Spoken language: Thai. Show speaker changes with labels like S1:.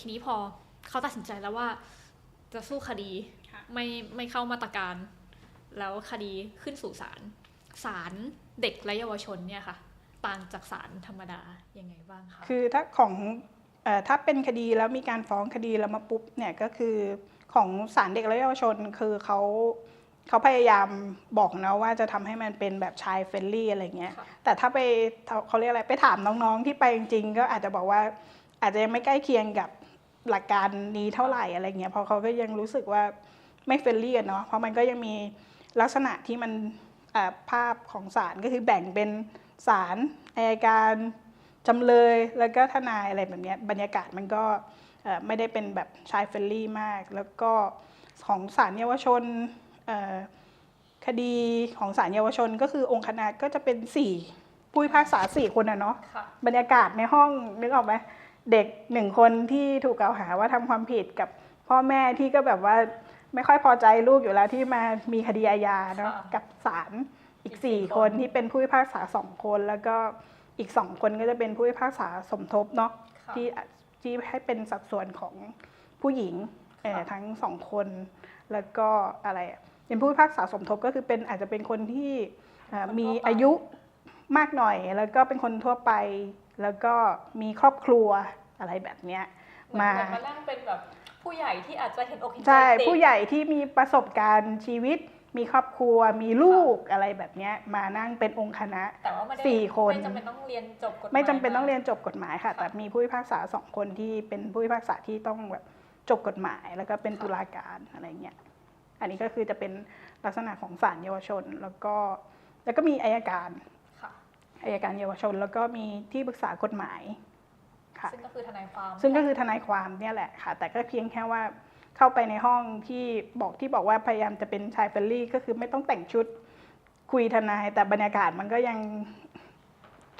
S1: ทีนี้พอเขาตัดสินใจแล้วว่า จะสู้คดี
S2: ค่ะ
S1: ไม่ไม่เข้ามาตรการ แล้วคดีขึ้นสู่ศาลศาลเด็กและเยาวชนเนี่ยค่ะ ต่างจากศาลธรรมดายังไงบ้างคะ
S2: คือถ้าของเอ่อถ้าเป็นคดีแล้วมีการฟ้องคดีแล้วมาปุ๊บเนี่ยก็คือของศาลเด็กและเยาวชนคือเขาเขาพยายามบอกนะว่าจะทำให้มันเป็นแบบชายเฟรนลี่อะไรเงี้ย
S1: ค่ะ
S2: แต่ถ้าไปเขาเรียกอะไรไปถามน้องๆที่ไปจริงๆ ก็อาจจะบอกว่าอาจจะยังไม่ใกล้เคียงกับ หลักการนี้เท่าไหร่อะไรเงี้ยเพราะเขาก็ยังรู้สึกว่าไม่เฟรนลี่อะเนาะเพราะมันก็ยังมีลักษณะที่มันอ่าภาพของศาลก็คือแบ่งเป็นศาลอายการจำเลยแล้วก็ทนายอะไรแบบเนี้ยบรรยากาศมันก็เอ่อไม่ได้เป็นแบบชายเฟรนลี่มาก แล้วก็ของศาลเยาวชนเอ่อคดีของศาลเยาวชนก็คือองค์คณะก็จะเป็นสี่ผู้พิพากษาสี่คนอะเนาะ
S1: ค่ะ
S2: บรรยากาศในห้องนึกออกไหม เด็กหนึ่งคนที่ถูกกล่าวหาว่าทำความผิดกับพ่อแม่ที่ก็แบบว่าไม่ค่อยพอใจลูกอยู่แล้วที่มามีคดีอาญาเนาะ
S1: ค่ะ
S2: กับศาลอีก
S1: อีกสี่
S2: สี่
S1: ค
S2: คนนที่เป็นผู้พิพากษาสองคน แล้วก็อีกสองคนก็จะเป็นผู้พิพากษาสมทบเนาะ
S1: ค่ะ
S2: ที่ที่ให้เป็นสัดส่วนของผู้หญิงเอ่อ
S1: ค่ะ
S2: ทั้งสองคน แล้วก็อะไรอะเป็นผู้พิพากษาสมทบก็คือเป็นอาจจะเป็นคนที่เอ่อ
S1: คนทั่ว
S2: มี
S1: ไป
S2: อายุมากหน่อย แล้วก็เป็นคนทั่วไปแล้วก็มีครอบครัวอะไรแบบเนี้ย
S1: เหมือน
S2: มา
S1: เหมือนมานั่งเป็นแบบผู้ใหญ่ที่อาจจะเห็นอกเห็นใจ
S2: ใช่
S1: เด็ก
S2: ผู้ใหญ่ที่มีประสบการณ์ชีวิต มีครอบครัวมีลูกอะไรแบบเนี้ยมานั่งเป็นองค์คณะ
S1: แต่ว่าไม่ได้
S2: สี่คน
S1: ไม่จำเป็นต้องเรียนจบกฎหมาย
S2: ไม่จำเป็นต้องเรียน
S1: มา
S2: จบกฎหมายค่ะ แต่มีผู้พิพากษาสองคนที่เป็นผู้พิพากษาที่ต้องแบบจบกฎหมายแล้วก็เป็น
S1: ค่ะ
S2: ตุลาการอะไรเงี้ยอันนี้ก็คือจะเป็นลักษณะของศาลเยาวชน แล้วก็แล้วก็มีอายการ
S1: ค่ะ
S2: อายการเยาวชน แล้วก็มีที่ปรึกษากฎหมายค่ะ
S1: ซึ่งก็คือทนายความ
S2: ซึ่งก็คือทนายความเนี่ยแหละค่ะ แต่ก็เพียงแค่ว่าเข้าไปในห้องที่บอกที่บอกว่าพยายามจะเป็นชายเฟรนลี่ก็คือไม่ต้องแต่งชุดคุยทนายแต่บรรยากาศมันก็ยังเค